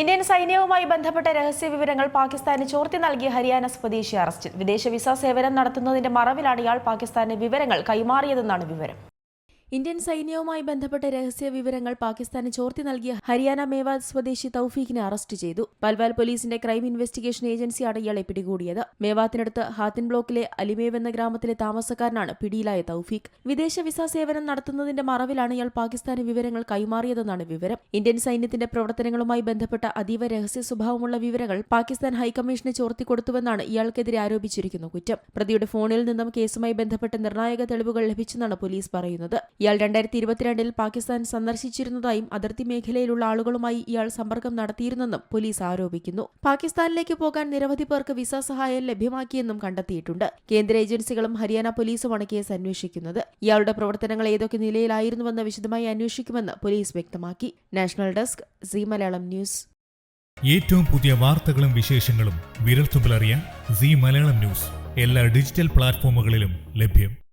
Indian സൈന്യവുമായി ബന്ധപ്പെട്ട രഹസ്യ വിവരങ്ങൾ പാകിസ്ഥാന് ചോർത്തി നൽകിയ ഹരിയാന സ്വദേശി അറസ്റ്റിൽ. വിദേശ വിസ സേവനം നടത്തുന്നതിന്റെ മറവിലാണ് ഇയാൾ പാകിസ്ഥാന് വിവരങ്ങൾ കൈമാറിയതെന്നാണ് വിവരം. ഇന്ത്യൻ സൈന്യവുമായി ബന്ധപ്പെട്ട രഹസ്യ വിവരങ്ങൾ പാകിസ്ഥാന് ചോർത്തി നൽകിയ ഹരിയാന മേവാത് സ്വദേശി തൌഫീഖിനെ അറസ്റ്റ് ചെയ്തു. പൽവാൽ പോലീസിന്റെ ക്രൈം ഇൻവെസ്റ്റിഗേഷൻ ഏജൻസിയാണ് ഇയാളെ പിടികൂടിയത്. മേവാത്തിനടുത്ത് ഹാത്തിൻ ബ്ലോക്കിലെ അലിമേവ് എന്ന ഗ്രാമത്തിലെ താമസക്കാരനാണ് പിടിയിലായ തൌഫീഖ്. വിദേശ വിസ സേവനം നടത്തുന്നതിന്റെ മറവിലാണ് ഇയാൾ പാകിസ്ഥാന് വിവരങ്ങൾ കൈമാറിയതെന്നാണ് വിവരം. ഇന്ത്യൻ സൈന്യത്തിന്റെ പ്രവർത്തനങ്ങളുമായി ബന്ധപ്പെട്ട അതീവ രഹസ്യ സ്വഭാവമുള്ള വിവരങ്ങൾ പാകിസ്ഥാൻ ഹൈക്കമ്മീഷന് ചോർത്തിക്കൊടുത്തുവെന്നാണ് ഇയാൾക്കെതിരെ ആരോപിച്ചിരിക്കുന്ന കുറ്റം. പ്രതിയുടെ ഫോണിൽ നിന്നും കേസുമായി ബന്ധപ്പെട്ട നിർണായക തെളിവുകൾ ലഭിച്ചെന്നാണ് പോലീസ് പറയുന്നത്. ഇയാൾ രണ്ടായിരത്തി ഇരുപത്തിരണ്ടിൽ പാകിസ്ഥാൻ സന്ദർശിച്ചിരുന്നതായും അതിർത്തി മേഖലയിലുള്ള ആളുകളുമായി ഇയാൾ സമ്പർക്കം നടത്തിയിരുന്നെന്നും പോലീസ് ആരോപിക്കുന്നു. പാകിസ്ഥാനിലേക്ക് പോകാൻ നിരവധി പേർക്ക് വിസ സഹായം ലഭ്യമാക്കിയെന്നും കണ്ടെത്തിയിട്ടുണ്ട്. കേന്ദ്ര ഏജൻസികളും ഹരിയാന പോലീസുമാണ് കേസ് അന്വേഷിക്കുന്നത്. ഇയാളുടെ പ്രവർത്തനങ്ങൾ ഏതൊക്കെ നിലയിലായിരുന്നുവെന്ന് വിശദമായി അന്വേഷിക്കുമെന്ന് പോലീസ് വ്യക്തമാക്കി. National desk C Malayalam news. ഏറ്റവും പുതിയ വാർത്തകളും വിശേഷങ്ങളും വിരൽത്തുമ്പിലറിയാൻ സി മലയാളം ന്യൂസ്. എല്ലാ ഡിജിറ്റൽ പ്ലാറ്റ്ഫോമുകളിലും ലഭ്യം.